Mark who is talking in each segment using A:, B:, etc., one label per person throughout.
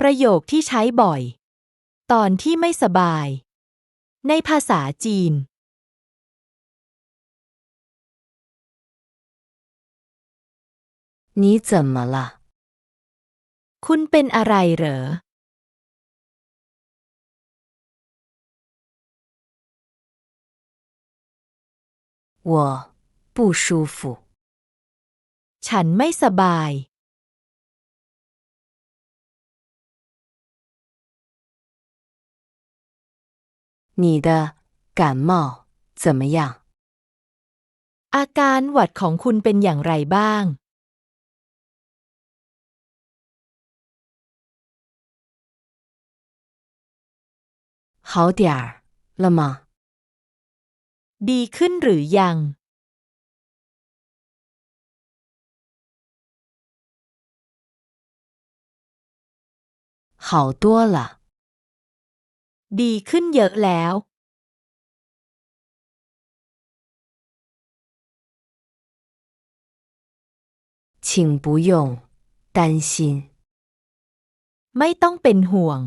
A: ประโยคที่ใช้บ่อย ตอนที่ไม่สบาย ในภาษาจีน
B: 你怎么了？
A: คุณเป็นอะไรเหรอ
B: 我不舒服。
A: ฉันไม่สบาย
B: 你的感冒怎么样？
A: อาการหวัดของคุณเป็นอย่างไรบ้าง
B: 好点儿了吗？
A: ดีขึ้นหรือยัง
B: 好多了。
A: ดีขึ้นเยอะแล้ว
B: 请不用担心。
A: ไม่ต้องเป็นห่วง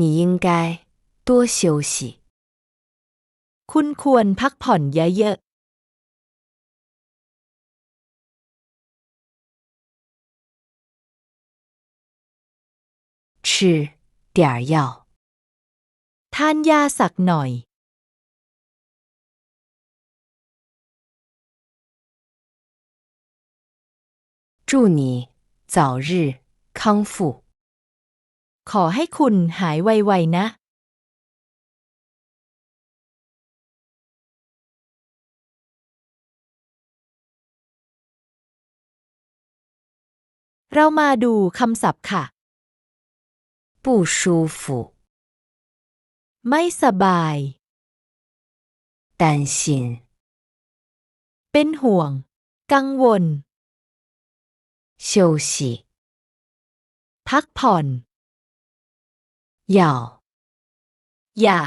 B: 你应该多休息。
A: คุณควรพักผ่อนเยอะ
B: 吃点儿药。
A: ๆ ทานยาสักหน่อย
B: 祝你早日康复。
A: ขอให้คุณหายไวๆนะ เรามาดูคำศัพท์ค่ะ
B: 不舒服，
A: ไม่สบาย
B: 担心，
A: เป็นห่วง กังวล
B: 休息，
A: พักผ่อน
B: 药，
A: อย่า